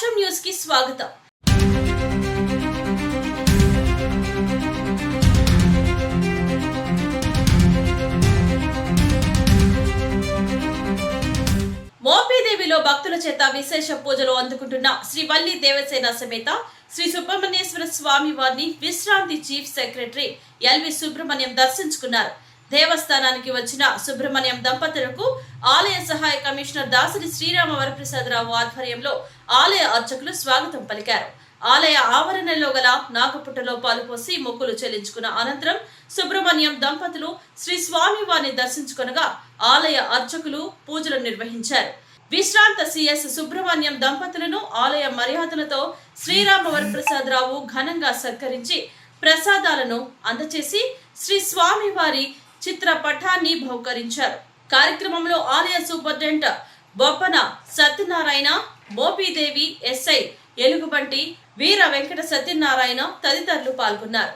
సాక్ష్యం న్యూస్కి స్వాగతం. మోపిదేవిలో భక్తుల చేత విశేష పూజలు అందుకుంటున్న శ్రీ వల్లి దేవసేన సమేత శ్రీ సుబ్రహ్మణ్యేశ్వర స్వామి వారిని విశ్రాంతి చీఫ్ సెక్రటరీ ఎల్వి సుబ్రహ్మణ్యం దర్శించుకున్నారు. దేవస్థానానికి వచ్చిన సుబ్రహ్మణ్యం దంపతులకు ఆలయ సహాయ కమిషనర్ దాసరి శ్రీరామ వరప్రసాదరావు ఆధ్వర్యంలో ఆలయ అర్చకులు స్వాగతం పలికారు. ఆలయ ఆవరణలో గల నాగపుట్టలో పాలుపోసి మొక్కులు చెల్లించుకున్న అనంతరం సుబ్రహ్మణ్యం దంపతులు శ్రీ స్వామి వారిని దర్శించుకొనగా ఆలయ అర్చకులు పూజలు నిర్వహించారు. విశ్రాంత సిఎస్ సుబ్రహ్మణ్యం దంపతులను ఆలయ మర్యాదలతో శ్రీరామ వరప్రసాదరావు ఘనంగా సత్కరించి ప్రసాదాలను అందచేసి శ్రీ స్వామివారి చిత్రపటాన్ని బహుకరించారు కార్యక్రమంలో ఆలయ సూపరింటెండెంట్ బొప్పన సత్యనారాయణ మోపీదేవి ఎస్ఐ ఎలుగుబంటి వీర వెంకట సత్యనారాయణ తదితరులు పాల్గొన్నారు.